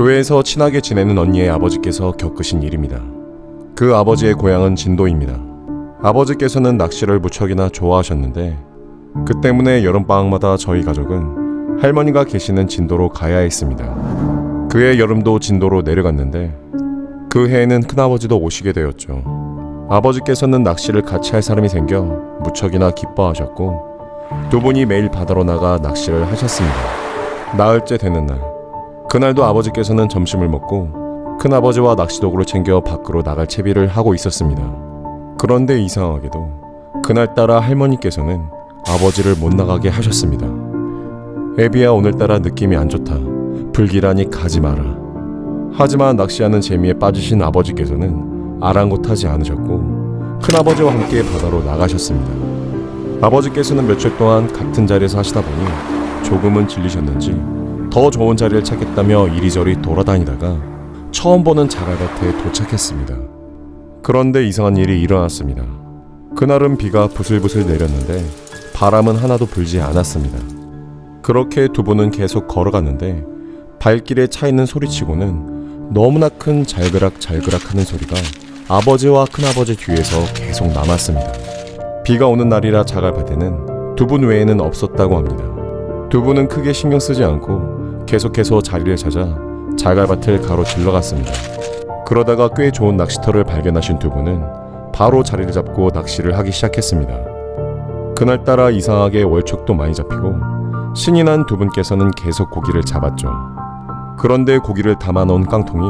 교회에서 친하게 지내는 언니의 아버지께서 겪으신 일입니다. 그 아버지의 고향은 진도입니다. 아버지께서는 낚시를 무척이나 좋아하셨는데 그 때문에 여름방학마다 저희 가족은 할머니가 계시는 진도로 가야 했습니다. 그해 여름도 진도로 내려갔는데 그 해에는 큰아버지도 오시게 되었죠. 아버지께서는 낚시를 같이 할 사람이 생겨 무척이나 기뻐하셨고 두 분이 매일 바다로 나가 낚시를 하셨습니다. 나흘째 되는 날 그날도 아버지께서는 점심을 먹고 큰아버지와 낚시도구를 챙겨 밖으로 나갈 채비를 하고 있었습니다. 그런데 이상하게도 그날따라 할머니께서는 아버지를 못 나가게 하셨습니다. 애비야 오늘따라 느낌이 안 좋다. 불길하니 가지 마라. 하지만 낚시하는 재미에 빠지신 아버지께서는 아랑곳하지 않으셨고 큰아버지와 함께 바다로 나가셨습니다. 아버지께서는 며칠 동안 같은 자리에서 하시다 보니 조금은 질리셨는지 더 좋은 자리를 찾겠다며 이리저리 돌아다니다가 처음 보는 자갈밭에 도착했습니다. 그런데 이상한 일이 일어났습니다. 그날은 비가 부슬부슬 내렸는데 바람은 하나도 불지 않았습니다. 그렇게 두 분은 계속 걸어갔는데 발길에 차 있는 소리치고는 너무나 큰 잘그락 잘그락 하는 소리가 아버지와 큰아버지 뒤에서 계속 남았습니다. 비가 오는 날이라 자갈밭에는 두 분 외에는 없었다고 합니다. 두 분은 크게 신경 쓰지 않고 계속해서 자리를 찾아 자갈밭을 가로질러 갔습니다. 그러다가 꽤 좋은 낚시터를 발견하신 두 분은 바로 자리를 잡고 낚시를 하기 시작했습니다. 그날따라 이상하게 월척도 많이 잡히고 신이 난 두 분께서는 계속 고기를 잡았죠. 그런데 고기를 담아놓은 깡통이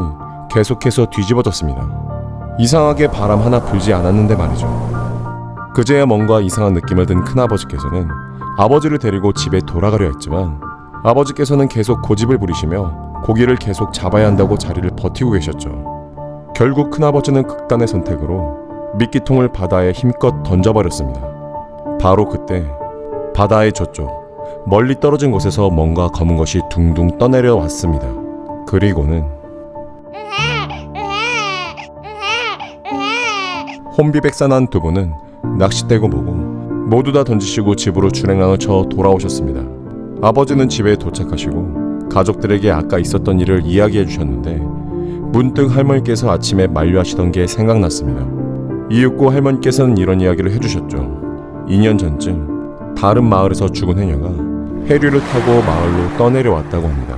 계속해서 뒤집어졌습니다. 이상하게 바람 하나 불지 않았는데 말이죠. 그제야 뭔가 이상한 느낌을 든 큰아버지께서는 아버지를 데리고 집에 돌아가려 했지만 아버지께서는 계속 고집을 부리시며 고기를 계속 잡아야 한다고 자리를 버티고 계셨죠. 결국 큰아버지는 극단의 선택으로 미끼통을 바다에 힘껏 던져버렸습니다. 바로 그때 바다의 저쪽 멀리 떨어진 곳에서 뭔가 검은 것이 둥둥 떠내려 왔습니다. 그리고는 혼비백산한 두 분은 낚싯대고 뭐고 모두 다 던지시고 집으로 주랭랑을 쳐 돌아오셨습니다. 아버지는 집에 도착하시고 가족들에게 아까 있었던 일을 이야기해 주셨는데 문득 할머니께서 아침에 만류하시던 게 생각났습니다. 이윽고 할머니께서는 이런 이야기를 해주셨죠. 2년 전쯤 다른 마을에서 죽은 해녀가 해류를 타고 마을로 떠내려왔다고 합니다.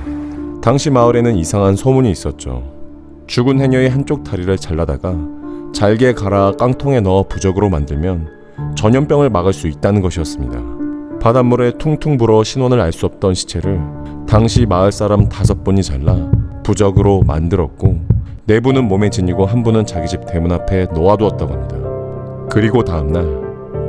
당시 마을에는 이상한 소문이 있었죠. 죽은 해녀의 한쪽 다리를 잘라다가 잘게 갈아 깡통에 넣어 부적으로 만들면 전염병을 막을 수 있다는 것이었습니다. 바닷물에 퉁퉁 불어 신원을 알 수 없던 시체를 당시 마을 사람 다섯 분이 잘라 부적으로 만들었고 내부는 몸에 지니고 한 분은 자기 집 대문 앞에 놓아두었다고 합니다. 그리고 다음날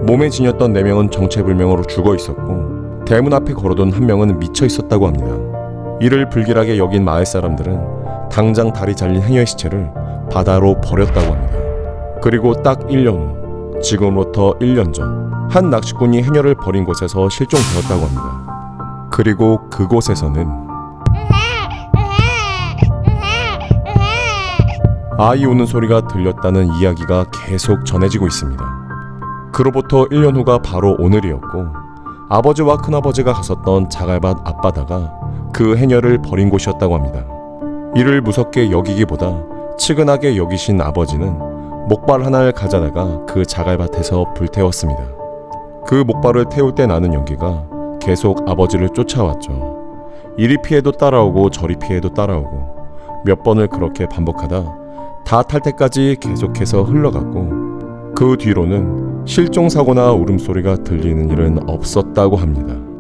몸에 지녔던 네 명은 정체불명으로 죽어 있었고 대문 앞에 걸어둔 한 명은 미쳐 있었다고 합니다. 이를 불길하게 여긴 마을 사람들은 당장 다리 잘린 해녀의 시체를 바다로 버렸다고 합니다. 그리고 딱 1년 후, 지금으로부터 1년 전, 한 낚시꾼이 해녀를 버린 곳에서 실종되었다고 합니다. 그리고 그곳에서는 아이 우는 소리가 들렸다는 이야기가 계속 전해지고 있습니다. 그로부터 1년 후가 바로 오늘이었고 아버지와 큰아버지가 갔었던 자갈밭 앞바다가 그 해녀를 버린 곳이었다고 합니다. 이를 무섭게 여기기보다 치근하게 여기신 아버지는 목발 하나를 가져다가 그 자갈밭에서 불태웠습니다. 그 목발을 태울 때 나는 연기가 계속 아버지를 쫓아왔죠. 이리 피해도 따라오고 저리 피해도 따라오고 몇 번을 그렇게 반복하다 다 탈 때까지 계속해서 흘러갔고 그 뒤로는 실종 사고나 울음소리가 들리는 일은 없었다고 합니다.